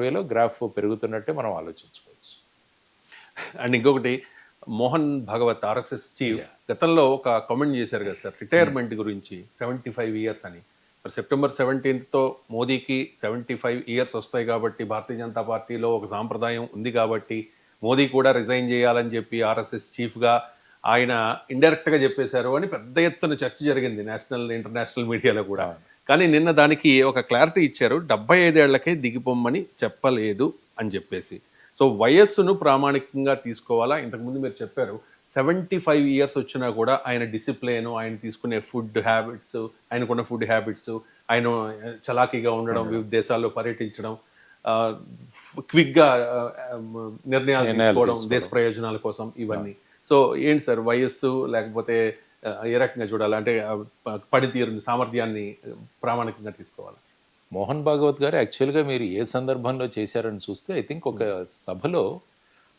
వేలో గ్రాఫ్ పెరుగుతున్నట్టే మనం ఆలోచించుకోవచ్చు. అండ్ ఇంకొకటి మోహన్ భగవత్ ఆర్ఎస్ఎస్ చీఫ్ గతంలో ఒక కామెంట్ చేశారు కదా సార్ రిటైర్మెంట్ గురించి సెవెంటీ ఫైవ్ ఇయర్స్ అని. మరి సెప్టెంబర్ సెవెంటీన్త్తో మోదీకి సెవెంటీ ఫైవ్ ఇయర్స్ వస్తాయి కాబట్టి భారతీయ జనతా పార్టీలో ఒక సాంప్రదాయం ఉంది కాబట్టి మోదీ కూడా రిజైన్ చేయాలని చెప్పి ఆర్ఎస్ఎస్ చీఫ్గా ఆయన ఇండైరెక్ట్గా చెప్పేశారు అని పెద్ద ఎత్తున చర్చ జరిగింది నేషనల్ ఇంటర్నేషనల్ మీడియాలో కూడా. కానీ నిన్న దానికి ఒక క్లారిటీ ఇచ్చారు. డెబ్బై ఐదేళ్ళకే దిగిపోమ్మని చెప్పలేదు అని చెప్పేసి. సో వయస్సును ప్రామాణికంగా తీసుకోవాలా? ఇంతకుముందు మీరు చెప్పారు. సెవెంటీ ఫైవ్ ఇయర్స్ వచ్చినా కూడా ఆయన డిసిప్లిన్ ఆయన తీసుకునే ఫుడ్ హ్యాబిట్స్ ఆయనకున్న ఫుడ్ హ్యాబిట్స్ ఆయన చలాకీగా ఉండడం వివిధ దేశాల్లో పర్యటించడం క్విక్గా నిర్ణయాలు తీసుకోవడం దేశ ప్రయోజనాల కోసం ఇవన్నీ. సో ఏంటి సార్ వయస్సు లేకపోతే ఏ రకంగా చూడాలి? అంటే ఆ, ప- పనితీరుని సామర్థ్యాన్ని ప్రామాణికంగా తీసుకోవాలి. మోహన్ భాగవత్ గారు యాక్చువల్గా మీరు ఏ సందర్భంలో చేశారని చూస్తే ఐ థింక్ ఒక సభలో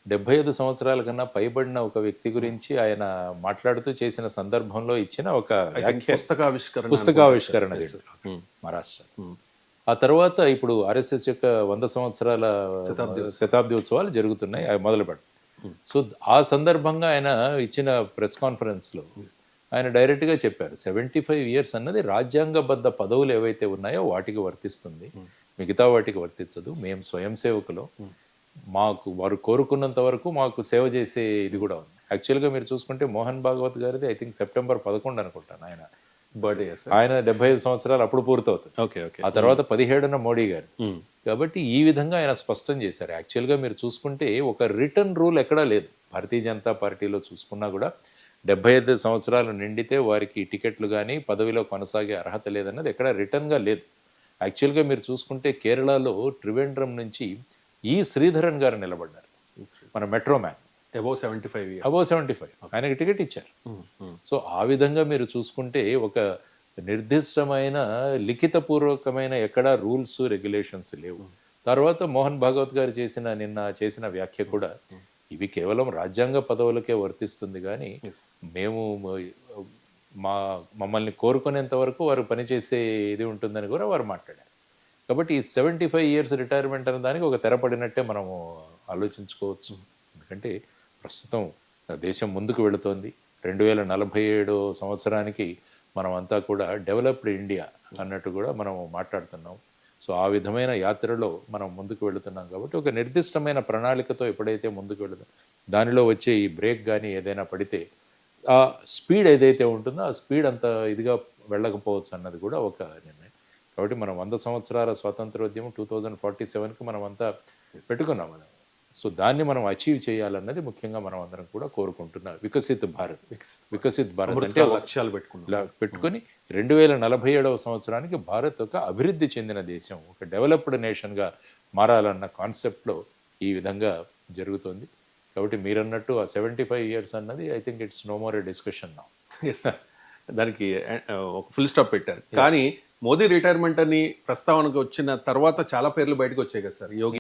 డెబ్బై ఐదు సంవత్సరాల కన్నా పైబడిన ఒక వ్యక్తి గురించి ఆయన మాట్లాడుతూ చేసిన సందర్భంలో ఇచ్చిన ఒక పుస్తకావిష్కరణ పుస్తకావిష్కరణ మహారాష్ట్ర ఆ తర్వాత ఇప్పుడు ఆర్ఎస్ఎస్ యొక్క వంద సంవత్సరాల శతాబ్ది ఉత్సవాలు. జరుగుతున్నాయి అవి మొదలుపెట్ట సో ఆ సందర్భంగా ఆయన ఇచ్చిన ప్రెస్ కాన్ఫరెన్స్లో ఆయన డైరెక్ట్గా చెప్పారు సెవెంటీ ఫైవ్ ఇయర్స్ అన్నది రాజ్యాంగబద్ధ పదవులు ఏవైతే ఉన్నాయో వాటికి వర్తిస్తుంది. మిగతా వాటికి వర్తించదు. మేము స్వయం సేవకులు. మాకు వారు కోరుకున్నంత వరకు మాకు సేవ చేసే ఇది కూడా ఉంది. యాక్చువల్గా మీరు చూసుకుంటే మోహన్ భాగవత్ గారిది ఐ థింక్ సెప్టెంబర్ పదకొండు అనుకుంటాను ఆయన బర్త్డే. ఆయన డెబ్బై ఐదు సంవత్సరాలు అప్పుడు పూర్తవుతుంది. Okay okay. ఆ తర్వాత పదిహేడున మోడీ గారు. కాబట్టి ఈ విధంగా ఆయన స్పష్టం చేశారు. యాక్చువల్గా మీరు చూసుకుంటే ఒక రిటర్న్ రూల్ ఎక్కడా లేదు. భారతీయ జనతా పార్టీలో చూసుకున్నా కూడా డెబ్బై ఐదు సంవత్సరాలు నిండితే వారికి టికెట్లు కానీ పదవిలో కొనసాగే అర్హత లేదన్నది ఎక్కడ రిటర్న్గా లేదు. యాక్చువల్గా మీరు చూసుకుంటే కేరళలో త్రివేంద్రం నుంచి ఈ శ్రీధరన్ గారు నిలబడ్డారు. మన metro man. Above seventy five above seventy five ఆయనకి టికెట్ ఇచ్చారు. సో ఆ విధంగా మీరు చూసుకుంటే ఒక నిర్దిష్టమైన లిఖితపూర్వకమైన ఎక్కడా రూల్స్ రెగ్యులేషన్స్ లేవు. తర్వాత మోహన్ భాగవత్ గారు చేసిన నిన్న చేసిన వ్యాఖ్య కూడా ఇవి కేవలం రాజ్యాంగ పదవులకే వర్తిస్తుంది కానీ మేము మా మమ్మల్ని కోరుకునేంత వరకు వారు పనిచేసే ఇది ఉంటుందని కూడా వారు మాట్లాడారు. కాబట్టి ఈ సెవెంటీ ఫైవ్ ఇయర్స్ రిటైర్మెంట్ అనే దానికి ఒక తెరపడినట్టే మనము ఆలోచించుకోవచ్చు. ఎందుకంటే ప్రస్తుతం దేశం ముందుకు వెళుతోంది. రెండు వేల నలభై ఏడో సంవత్సరానికి మనం అంతా కూడా డెవలప్డ్ ఇండియా అన్నట్టు కూడా మనం మాట్లాడుతున్నాం. సో ఆ విధమైన యాత్రలో మనం ముందుకు వెళుతున్నాం కాబట్టి ఒక నిర్దిష్టమైన ప్రణాళికతో ఎప్పుడైతే ముందుకు వెళుతాం దానిలో వచ్చే ఈ బ్రేక్ కానీ ఏదైనా పడితే ఆ స్పీడ్ ఏదైతే ఉంటుందో ఆ స్పీడ్ అంత ఇదిగా వెళ్ళకపోవచ్చు అన్నది కూడా ఒక నిర్ణయం. కాబట్టి మనం వంద సంవత్సరాల స్వాతంత్రోద్యమం టూ థౌజండ్ ఫార్టీ సెవెన్కి మనం అంతా పెట్టుకున్నాం మనం. సో దాన్ని మనం అచీవ్ చేయాలన్నది ముఖ్యంగా మనం అందరం కూడా కోరుకుంటున్నాం. వికసిత్ భారత్. వికసిత్ భారత్. అంటే లక్ష్యాలు పెట్టుకున్నాం. ఇలా పెట్టుకొని రెండు వేల నలభై ఏడవ సంవత్సరానికి భారత్ ఒక అభివృద్ధి చెందిన దేశం ఒక డెవలప్డ్ నేషన్గా మారాలన్న కాన్సెప్ట్లో ఈ విధంగా జరుగుతుంది. కాబట్టి మీరన్నట్టు ఆ సెవెంటీ ఫైవ్ ఇయర్స్ అన్నది I think it's no more a discussion నా. దానికి ఒక ఫుల్ స్టాప్ పెట్టారు. కానీ మోదీ రిటైర్మెంట్ అని ప్రస్తావనకు వచ్చిన తర్వాత చాలా పేర్లు బయటకు వచ్చాయి కదా సార్ యోగి